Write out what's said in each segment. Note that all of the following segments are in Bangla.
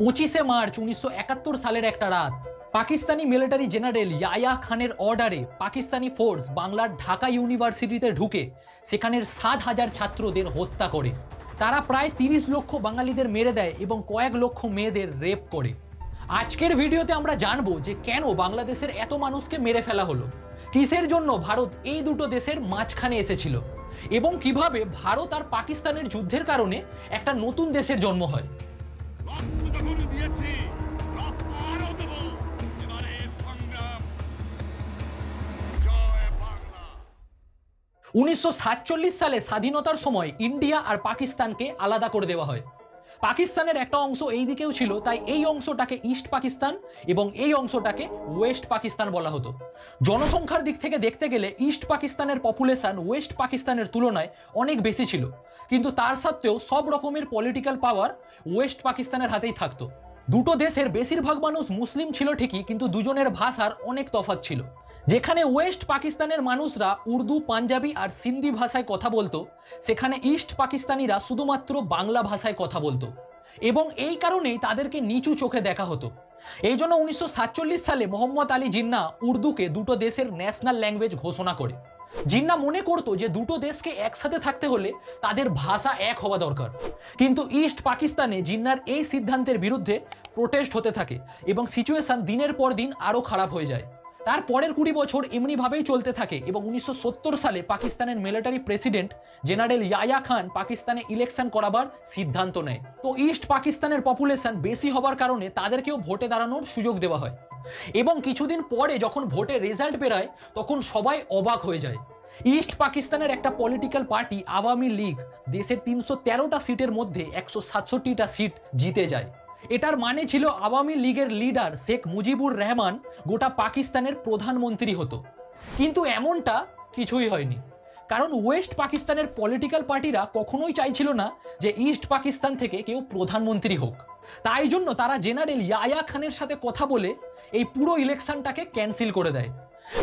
পঁচিশে মার্চ উনিশশো একাত্তর সালের একটা রাত, পাকিস্তানি মিলিটারি জেনারেল ইয়ায়া খানের অর্ডারে পাকিস্তানি ফোর্স বাংলার ঢাকা ইউনিভার্সিটিতে ঢুকে সেখানের সাত হাজার ছাত্রদের হত্যা করে। তারা প্রায় তিরিশ লক্ষ বাঙালিদের মেরে দেয় এবং কয়েক লক্ষ মেয়েদের রেপ করে। আজকের ভিডিওতে আমরা জানব যে কেন বাংলাদেশের এত মানুষকে মেরে ফেলা হলো? কিসের জন্য ভারত এই দুটো দেশের মাঝখানে এসেছিল? এবং কীভাবে ভারত আর পাকিস্তানের যুদ্ধের কারণে একটা নতুন দেশের জন্ম হয়? যখন দিয়েছি। রক্ত আরও দেব। এবারে সংগ্রাম। উনিশশো সালে স্বাধীনতার সময় ইন্ডিয়া আর পাকিস্তানকে আলাদা করে দেওয়া হয়। পাকিস্তানের একটা অংশ এই দিকেও ছিল, তাই এই অংশটাকে ইস্ট পাকিস্তান এবং এই অংশটাকে ওয়েস্ট পাকিস্তান বলা হতো। জনসংখ্যার দিক থেকে দেখতে গেলে ইস্ট পাকিস্তানের পপুলেশন ওয়েস্ট পাকিস্তানের তুলনায় অনেক বেশি ছিল। কিন্তু তার সত্ত্বেও সব রকমের পলিটিক্যাল পাওয়ার ওয়েস্ট পাকিস্তানের হাতেই থাকতো। দুটো দেশের বেশিরভাগ মানুষ মুসলিম ছিল ঠিকই, কিন্তু দুজনের ভাষার অনেক তফাৎ ছিল। যেখানে ওয়েস্ট পাকিস্তানের মানুষরা উর্দু, পাঞ্জাবি আর সিন্ধি ভাষায় কথা বলতো, সেখানে ইস্ট পাকিস্তানিরা শুধুমাত্র বাংলা ভাষায় কথা বলতো। এবং এই কারণেই তাদেরকে নিচু চোখে দেখা হতো। এই জন্য উনিশশো সাতচল্লিশ সালে মোহাম্মদ আলী জিন্না উর্দুকে দুটো দেশের ন্যাশনাল ল্যাঙ্গুয়েজ ঘোষণা করে। জিন্না মনে করতো যে দুটো দেশকে একসাথে থাকতে হলে তাদের ভাষা এক হওয়া দরকার। কিন্তু ইস্ট পাকিস্তানে জিন্নার এই সিদ্ধান্তের বিরুদ্ধে প্রোটেস্ট হতে থাকে এবং সিচুয়েশন দিনের পর দিন আরও খারাপ হয়ে যায়। তার পরের কুড়ি বছর এমনিভাবেই চলতে থাকে এবং উনিশশো সত্তর সালে পাকিস্তানের military president general Yahya Khan পাকিস্তানে ইলেকশন করাবার সিদ্ধান্ত নেয়। তো ইস্ট পাকিস্তানের পপুলেশন বেশি হবার কারণে তাদেরকেও ভোটে দাঁড়ানোর সুযোগ দেওয়া হয়। এবং কিছুদিন পরে যখন ভোটে রেজাল্ট বেরোয়, তখন সবাই অবাক হয়ে যায়। ইস্ট পাকিস্তানের একটা পলিটিক্যাল পার্টি আওয়ামী লীগ দেশের তিনশো তেরোটা সিটের মধ্যে একশো সাতষট্টিটা সিট জিতে যায়। এটার মানে ছিল আওয়ামী লীগের লিডার শেখ মুজিবুর রহমান গোটা পাকিস্তানের প্রধানমন্ত্রী হতো। কিন্তু এমনটা কিছুই হয়নি। কারণ ওয়েস্ট পাকিস্তানের পলিটিক্যাল পার্টিরা কখনোই চাইছিল না যে ইস্ট পাকিস্তান থেকে কেউ প্রধানমন্ত্রী হোক। তাই জন্য তারা জেনারেল ইয়ায়া খানের সাথে কথা বলে এই পুরো ইলেকশনটাকে ক্যান্সেল করে দেয়।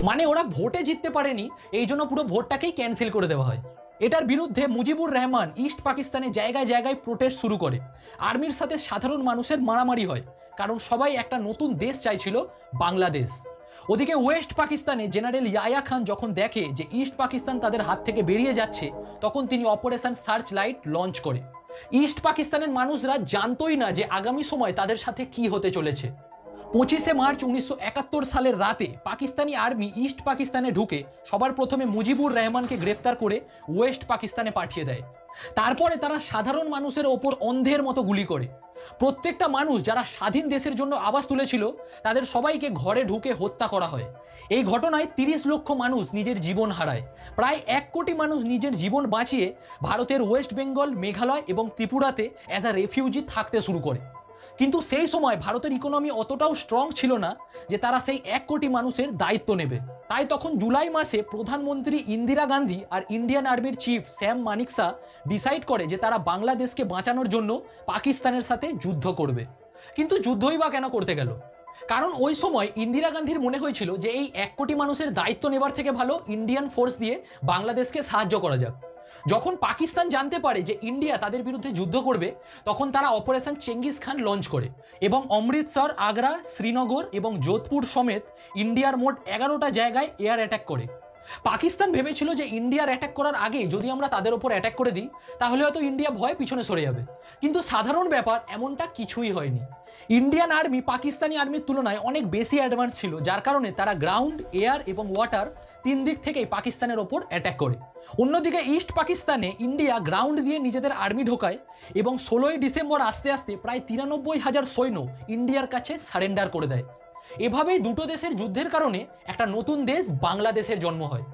মানে ওরা ভোটে জিততে পারেনি, এই জন্য পুরো ভোটটাকেই ক্যান্সেল করে দেওয়া হয়। এটার বিরুদ্ধে মুজিবুর রহমান ইস্ট পাকিস্তানে জায়গায় জায়গায় প্রোটেস্ট শুরু করে। আর্মির সাথে সাধারণ মানুষের মারামারি হয়, কারণ সবাই একটা নতুন দেশ চাইছিল, বাংলাদেশ। ওদিকে ওয়েস্ট পাকিস্তানে জেনারেল ইয়ায়া খান যখন দেখে যে ইস্ট পাকিস্তান তাদের হাত থেকে বেরিয়ে যাচ্ছে, তখন তিনি অপারেশন সার্চ লাইট লঞ্চ করে। ইস্ট পাকিস্তানের মানুষরা জানতোই না যে আগামী সময় তাদের সাথে কি হতে চলেছে। পঁচিশে মার্চ উনিশশো একাত্তর সালের রাতে পাকিস্তানি আর্মি ইস্ট পাকিস্তানে ঢুকে সবার প্রথমে মুজিবুর রহমানকে গ্রেফতার করে ওয়েস্ট পাকিস্তানে পাঠিয়ে দেয়। তারপরে তারা সাধারণ মানুষের ওপর অন্ধের মতো গুলি করে। প্রত্যেকটা মানুষ যারা স্বাধীন দেশের জন্য আওয়াজ তুলেছিল, তাদের সবাইকে ঘরে ঢুকে হত্যা করা হয়। এই ঘটনায় তিরিশ লক্ষ মানুষ নিজের জীবন হারায়। প্রায় এক কোটি মানুষ নিজের জীবন বাঁচিয়ে ভারতের ওয়েস্ট বেঙ্গল, মেঘালয় এবং ত্রিপুরাতে অ্যাজ আ রেফিউজি থাকতে শুরু করে। কিন্তু সেই সময় ভারতের ইকোনমি অতটাও স্ট্রং ছিল না যে তারা সেই এক কোটি মানুষের দায়িত্ব নেবে। তাই তখন জুলাই মাসে প্রধানমন্ত্রী ইন্দিরা গান্ধী আর ইন্ডিয়ান আর্মির চিফ স্যাম মানিকসা ডিসাইড করে যে তারা বাংলাদেশকে বাঁচানোর জন্য পাকিস্তানের সাথে যুদ্ধ করবে। কিন্তু যুদ্ধই বা কেন করতে গেল? কারণ ওই সময় ইন্দিরা গান্ধীর মনে হয়েছিল যে এই এক কোটি মানুষের দায়িত্ব নেবার থেকে ভালো ইন্ডিয়ান ফোর্স দিয়ে বাংলাদেশকে সাহায্য করা যাক। যখন পাকিস্তান জানতে পারে যে ইন্ডিয়া তাদের বিরুদ্ধে যুদ্ধ করবে, তখন তারা অপারেশন চেঙ্গিস খান লঞ্চ করে এবং অমৃতসর আগ্রা, শ্রীনগর এবং যোধপুর সমেত ইন্ডিয়ার মোট এগারোটা জায়গায় এয়ার অ্যাটাক করে। পাকিস্তান ভেবেছিল যে ইন্ডিয়ার অ্যাটাক করার আগে যদি আমরা তাদের ওপর অ্যাটাক করে দিই, তাহলে হয়তো ইন্ডিয়া ভয় পিছনে সরে যাবে। কিন্তু সাধারণ ব্যাপার এমনটা কিছুই হয়নি। ইন্ডিয়ান আর্মি পাকিস্তানি আর্মির তুলনায় অনেক বেশি অ্যাডভান্স ছিল, যার কারণে তারা গ্রাউন্ড এয়ার এবং ওয়াটার তিন দিক থেকেই পাকিস্তানের ওপর অ্যাটাক করে। অন্যদিকে ইস্ট পাকিস্তানে ইন্ডিয়া গ্রাউন্ড দিয়ে নিজেদের আর্মি ঢোকায় এবং ষোলোই ডিসেম্বর আস্তে আস্তে প্রায় তিরানব্বই হাজার সৈন্য ইন্ডিয়ার কাছে সারেন্ডার করে দেয়। এভাবেই দুটো দেশের যুদ্ধের কারণে একটা নতুন দেশ বাংলাদেশের জন্ম হয়।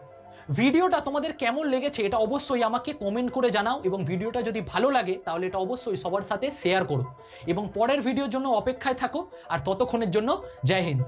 ভিডিওটা তোমাদের কেমন লেগেছে এটা অবশ্যই আমাকে কমেন্ট করে জানাও এবং ভিডিওটা যদি ভালো লাগে তাহলে এটা অবশ্যই সবার সাথে শেয়ার করো। এবং পরের ভিডিওর জন্য অপেক্ষায় থাকো, আর ততক্ষণের জন্য জয় হিন্দ।